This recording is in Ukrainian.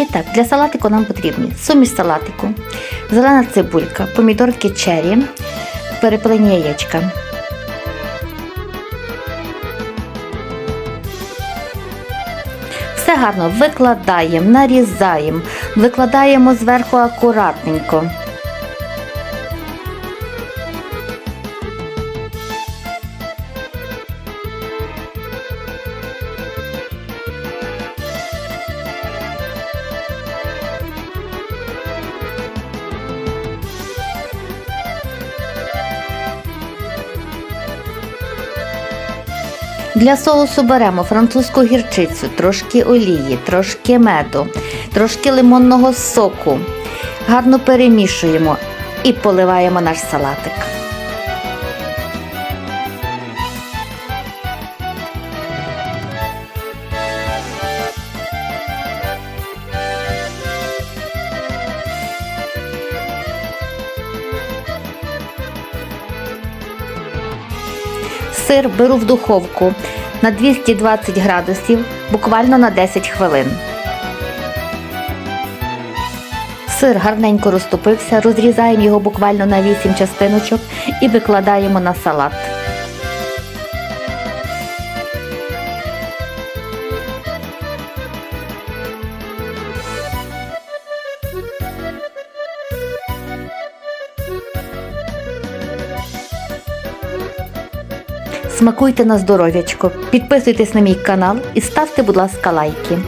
І так, для салатику нам потрібні суміш салатику, зелена цибулька, помідорки черрі, перепилені яєчка. Все гарно викладаємо, нарізаємо, викладаємо зверху акуратненько. Для соусу беремо французьку гірчицю, трошки олії, трошки меду, трошки лимонного соку. Гарно перемішуємо і поливаємо наш салатик. Сир беру в духовку на 220 градусів буквально на 10 хвилин. Сир гарненько розтопився, розрізаємо його буквально на 8 частиночок і викладаємо на салат. Смакуйте на здоров'ячко, підписуйтесь на мій канал і ставте, будь ласка, лайки.